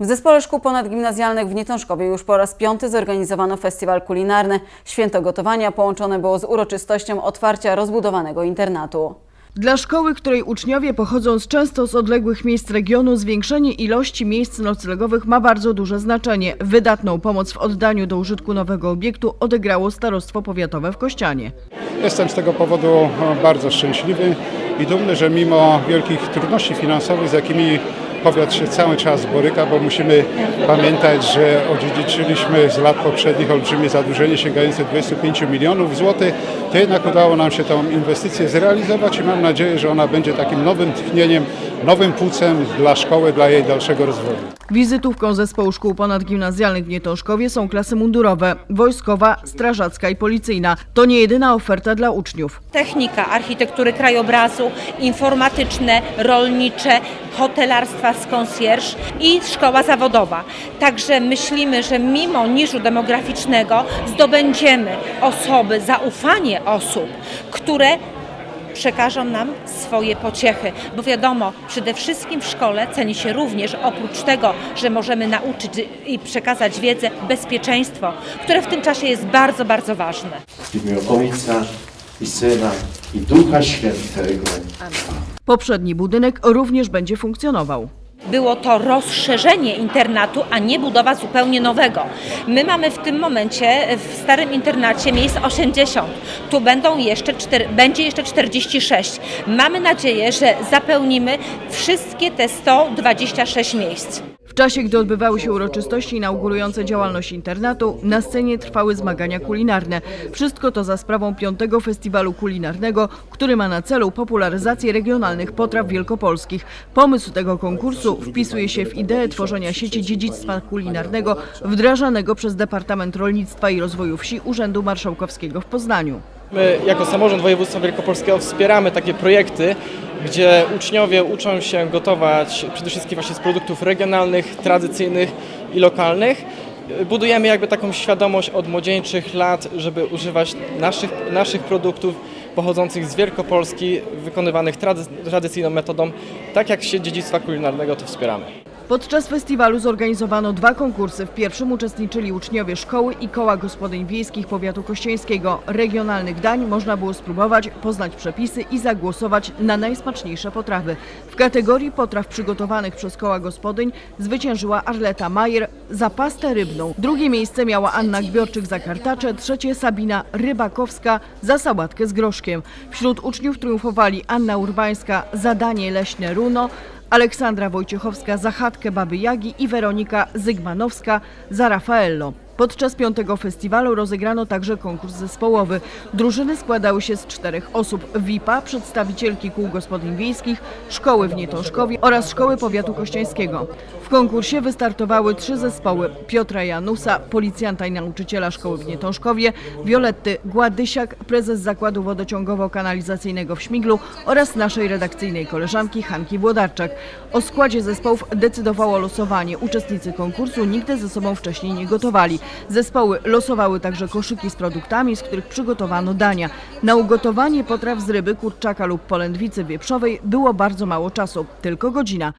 W Zespole Szkół Ponadgimnazjalnych w Nietążkowie już po raz piąty zorganizowano festiwal kulinarny. Święto gotowania połączone było z uroczystością otwarcia rozbudowanego internatu. Dla szkoły, której uczniowie pochodzą z często z odległych miejsc regionu, zwiększenie ilości miejsc noclegowych ma bardzo duże znaczenie. Wydatną pomoc w oddaniu do użytku nowego obiektu odegrało Starostwo Powiatowe w Kościanie. Jestem z tego powodu e, bardzo szczęśliwy i dumny, że mimo wielkich trudności finansowych, z jakimi powiat się cały czas boryka, bo musimy pamiętać, że odziedziczyliśmy z lat poprzednich olbrzymie zadłużenie sięgające 25 milionów złotych, to jednak udało nam się tą inwestycję zrealizować i mam nadzieję, że ona będzie takim nowym tchnieniem, nowym płucem dla szkoły, dla jej dalszego rozwoju. Wizytówką zespołu szkół ponadgimnazjalnych w Nietążkowie są klasy mundurowe, wojskowa, strażacka i policyjna. To nie jedyna oferta dla uczniów. technika architektury krajobrazu, informatyczne, rolnicze, hotelarstwa z concierge i szkoła zawodowa. Także myślimy, że mimo niżu demograficznego zdobędziemy osoby, zaufanie osób, które przekażą nam swoje pociechy, bo wiadomo, przede wszystkim w szkole ceni się również oprócz tego, że możemy nauczyć i przekazać wiedzę, bezpieczeństwo, które w tym czasie jest bardzo, bardzo ważne. W imię Ojca i Syna i Ducha Świętego. Poprzedni budynek również będzie funkcjonował. Było to rozszerzenie internatu, a nie budowa zupełnie nowego. My mamy w tym momencie w starym internacie miejsc 80. Tu będą jeszcze będzie jeszcze 46. Mamy nadzieję, że zapełnimy wszystkie te 126 miejsc. Czasie, gdy odbywały się uroczystości inaugurujące działalność internatu, na scenie trwały zmagania kulinarne. Wszystko to za sprawą piątego festiwalu kulinarnego, który ma na celu popularyzację regionalnych potraw wielkopolskich. Pomysł tego konkursu wpisuje się w ideę tworzenia sieci dziedzictwa kulinarnego wdrażanego przez Departament Rolnictwa i Rozwoju Wsi Urzędu Marszałkowskiego w Poznaniu. My jako samorząd województwa wielkopolskiego wspieramy takie projekty, gdzie uczniowie uczą się gotować przede wszystkim właśnie z produktów regionalnych, tradycyjnych i lokalnych. Budujemy jakby taką świadomość od młodzieńczych lat, żeby używać naszych, naszych produktów pochodzących z Wielkopolski, wykonywanych trady, tradycyjną metodą. Tak jak sieć dziedzictwa kulinarnego to wspieramy. Podczas festiwalu zorganizowano dwa konkursy. W pierwszym uczestniczyli uczniowie szkoły i koła gospodyń wiejskich powiatu kościeńskiego. Regionalnych dań można było spróbować, poznać przepisy i zagłosować na najsmaczniejsze potrawy. W kategorii potraw przygotowanych przez koła gospodyń zwyciężyła Arleta Majer za pastę rybną. Drugie miejsce miała Anna Gbiorczyk za kartacze, trzecie Sabina Rybakowska za sałatkę z groszkiem. Wśród uczniów triumfowali Anna Urbańska za danie leśne runo, Aleksandra Wojciechowska za chatkę Baby Jagi i Weronika Zygmanowska za Rafaello. Podczas piątego festiwalu rozegrano także konkurs zespołowy. Drużyny składały się z czterech osób. WIPA, przedstawicielki kół gospodyń wiejskich, szkoły w Nietążkowie oraz szkoły powiatu kościańskiego. W konkursie wystartowały trzy zespoły. Piotra Janusa, policjanta i nauczyciela szkoły w Nietążkowie, Violetty Gładysiak, prezes zakładu wodociągowo-kanalizacyjnego w Śmiglu oraz naszej redakcyjnej koleżanki Hanki Włodarczak. O składzie zespołów decydowało losowanie. Uczestnicy konkursu nigdy ze sobą wcześniej nie gotowali. Zespoły losowały także koszyki z produktami, z których przygotowano dania. Na ugotowanie potraw z ryby, kurczaka lub polędwicy wieprzowej było bardzo mało czasu, tylko godzina.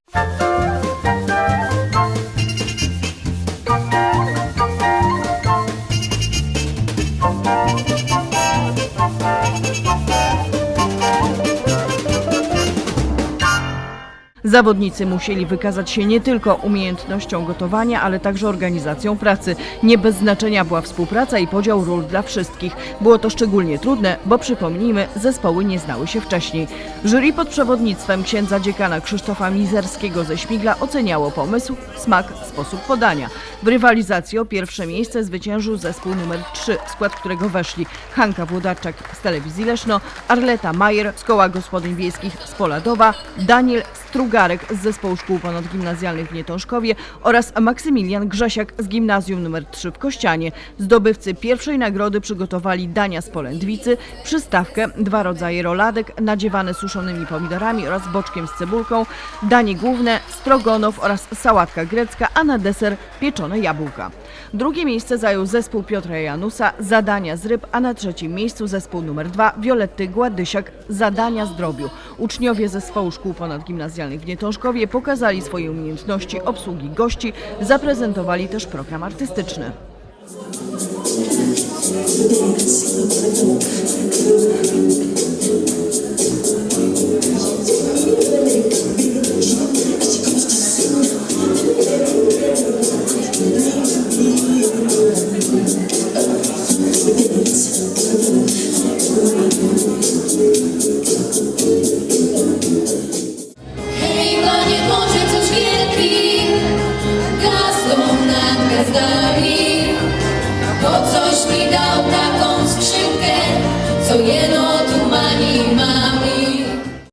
Zawodnicy musieli wykazać się nie tylko umiejętnością gotowania, ale także organizacją pracy. Nie bez znaczenia była współpraca i podział ról dla wszystkich. Było to szczególnie trudne, bo przypomnijmy, zespoły nie znały się wcześniej. Jury pod przewodnictwem księdza dziekana Krzysztofa Mizerskiego ze Śmigla oceniało pomysł, smak, sposób podania. W rywalizacji o pierwsze miejsce zwyciężył zespół numer 3, w skład którego weszli Hanka Włodarczak z telewizji Leszno, Arleta Majer z Koła Gospodyń Wiejskich z Poladowa, Daniel Strugarek z Zespołu Szkół Ponadgimnazjalnych w Nietążkowie oraz Maksymilian Grzesiak z Gimnazjum nr 3 w Kościanie. Zdobywcy pierwszej nagrody przygotowali dania z polędwicy, przystawkę, dwa rodzaje roladek nadziewane suszonymi pomidorami oraz boczkiem z cebulką, danie główne, strogonow oraz sałatka grecka, a na deser pieczone jabłka. Drugie miejsce zajął zespół Piotra Janusa, zadania z ryb, a na trzecim miejscu zespół numer 2 Violetty Gładysiak, zadania z drobiu. Uczniowie zespołu szkół ponadgimnazjalnych gimnazjalnych w pokazali swoje umiejętności obsługi gości, zaprezentowali też program artystyczny. Hej, bo coś mi dał